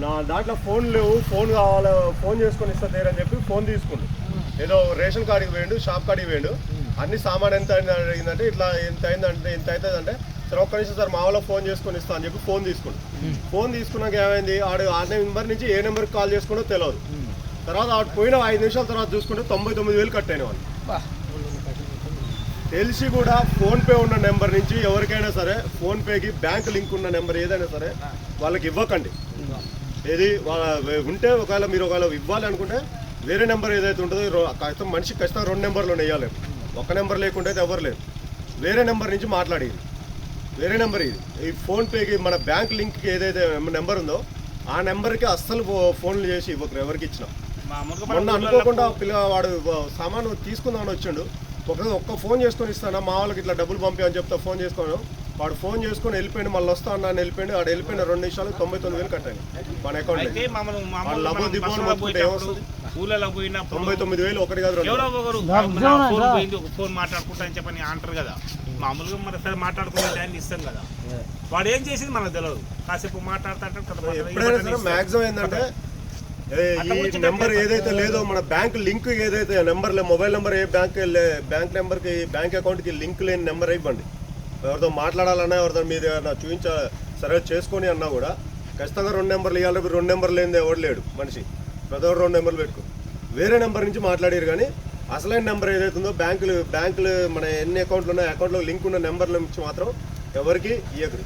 నా దాంట్లో ఫోన్ లేవు ఫోన్ కావాలి ఫోన్ చేసుకొని ఇస్తా తీరని చెప్పి ఫోన్ తీసుకుండు ఏదో రేషన్ కార్డుకి వేయండు షాప్ కాడికి వేయండు అన్ని సామాన్ ఎంత అడిగిందంటే ఇట్లా ఎంత అయిందంటే ఇంత అవుతుందంటే సరే ఒక్క నిమిషం సార్ మా వాళ్ళకి ఫోన్ చేసుకొని ఇస్తా అని చెప్పి ఫోన్ తీసుకుండు ఫోన్ తీసుకున్నాక ఏమైంది ఆడు ఆ నెంబర్ నుంచి ఏ నెంబర్కి కాల్ చేసుకుంటో తెలియదు తర్వాత ఆడు పోయిన ఐదు నిమిషాల తర్వాత చూసుకుంటే తొంభై తొమ్మిది వేలు కట్ అయిన వాళ్ళు. తెలిసి కూడా ఫోన్ పే ఉన్న నెంబర్ నుంచి ఎవరికైనా సరే ఫోన్ పేకి బ్యాంక్ లింక్ ఉన్న నెంబర్ ఏదైనా సరే వాళ్ళకి ఇవ్వకండి. ఏది? ఉంటే ఒకవేళ మీరు ఒకవేళ ఇవ్వాలి అనుకుంటే వేరే నెంబర్ ఏదైతే ఉంటుందో రో- ఖచ్చితంగా మనిషి ఖచ్చితంగా రెండు నెంబర్లు వేయాలి ఒక నెంబర్ లేకుంటే అయితే ఎవరు లేరు. వేరే నెంబర్ నుంచి మాట్లాడేది. వేరే నెంబర్ ఇది. ఈ ఫోన్ పేకి మన బ్యాంక్ లింక్కి ఏదైతే నెంబర్ ఉందో ఆ నెంబర్కి అస్సలు ఫోన్లు చేసి ఇవ్వకరు ఎవరికి ఇచ్చినా. మొన్న మన అనుకోకుండా పిల్లవాడు సామాను తీసుకుందామని వచ్చిండు. ఒక ఒక్క ఫోన్ చేసుకొని ఇస్తానా? మా వాళ్ళకి ఇట్లా డబ్బులు పంపి అని చెప్తా ఫోన్ చేసుకోను వాడు ఫోన్ చేసుకొని వెళ్ళిపోయింది మళ్ళీ వస్తా అన్నా అని వెళ్ళిపోయింది వాడు వెళ్ళిపోయిన రెండు నిమిషాలు తొంభై తొమ్మిది వేలు కట్టాను మన అకౌంట్ మొత్తుకుంటే ఊళ్ళలో పోయినప్పుడు తొంభై తొమ్మిది వేలు ఒకటి కాదు రెండు. ఎవరో ఒకరు ఫోన్ పోయింది ఒక ఫోన్ మాట్లాడుకుంటా అని చెప్పని అంటారు కదా. మామూలుగా మన సరే మాట్లాడుకునే టైం ఇస్తాం కదా. వాడు ఏం చేసింది మనకు తెలియదు. కాసేపు మాట్లాడుతా అంటాడు కదా ఎప్పుడైనా ఏంటంటే ఈ నెంబర్ ఏదైతే లేదో. మన బ్యాంక్ లింక్ ఏదైతే నెంబర్ మొబైల్ నెంబర్ ఏ బ్యాంక్ బ్యాంక్ నెంబర్కి బ్యాంక్ అకౌంట్కి లింక్ లేని నెంబర్ ఇవ్వండి. ఎవరితో మాట్లాడాలన్నా ఎవరితో ఏదైనా చూపించ సరే చేసుకొని అన్నా కూడా ఖచ్చితంగా రెండు నెంబర్లు ఇవ్వాలి రెండు నెంబర్ లేనిది ఎవడు లేడు మనిషి. ప్రతి ఒక్కరు రెండు నెంబర్లు పెట్టుకో. వేరే నెంబర్ నుంచి మాట్లాడారు కానీ అసలైన నెంబర్ ఏదైతే ఉందో బ్యాంకులు బ్యాంకులు మన ఎన్ని అకౌంట్లు ఉన్నాయో అకౌంట్లో లింక్ ఉన్న నెంబర్ల నుంచి మాత్రం ఎవరికి ఇవ్వకరు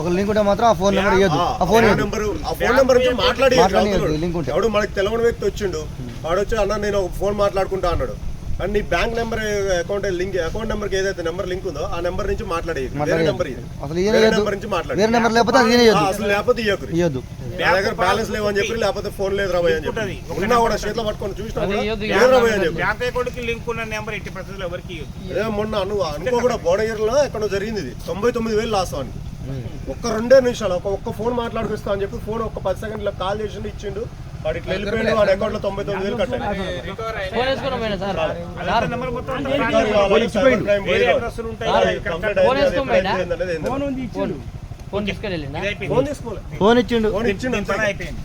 ఒక లింక్ ఉంటే మాత్రం ఆ ఫోన్ నెంబర్ ఆ ఫోన్ నెంబర్ ఆ ఫోన్ నెంబర్ నుంచి మాట్లాడి మాట్లాడియొద్దు, లింక్ ఉంటే. ఎవడు మనకి తెలవని వ్యక్తి వచ్చిండు వాడు వచ్చి అన్న నేను ఒక ఫోన్ మాట్లాడుకుంటా అన్నాడు. కానీ నీ bank number account link account నెంబర్కి ఏదైతే నెంబర్ లింక్ ఉందో ఆ నెంబర్ నుంచి మాట్లాడేది వేరే. నెంబర్ ఇది వేరే. నెంబర్ నుంచి మాట్లాడి. వేరే నెంబర్ లేకపోతే అసలు లేకపోతే నా దగ్గర బ్యాలెన్స్ లేవని చెప్పి లేకపోతే ఫోన్ లేదు రాబోయ్ అని. చెప్పి. ఉన్నా కూడా చేతిలో పట్టుకొని చూసినా రాబోయ్ అని చెప్పి. బ్యాంక్ అకౌంట్కి లింక్ ఉన్న నెంబర్ ఎట్టి పరిస్థితుల్లో ఎవరికి మొన్న అను అనుకో కూడా బోడగిరిలో ఎక్కడో జరిగింది ఇది. తొంభై తొమ్మిది వేలు లాస్ వానికి ఒక్క రెండే నిమిషాలు ఒక ఒక్క ఫోన్ మాట్లాడుకొస్తా అని చెప్పి ఫోన్ ఒక్క పది సెకండ్ల కాల్ చేసిండు ఇచ్చిండు. వాడు ఇట్లా వెళ్ళిపోయిండు వాడి అకౌంట్లో తొంభై తొమ్మిది వేలు కట్టాడు. ఫోన్ ఇచ్చిండు. ఫోన్ ఇచ్చిండు అంతే. పని అయిపోయింది.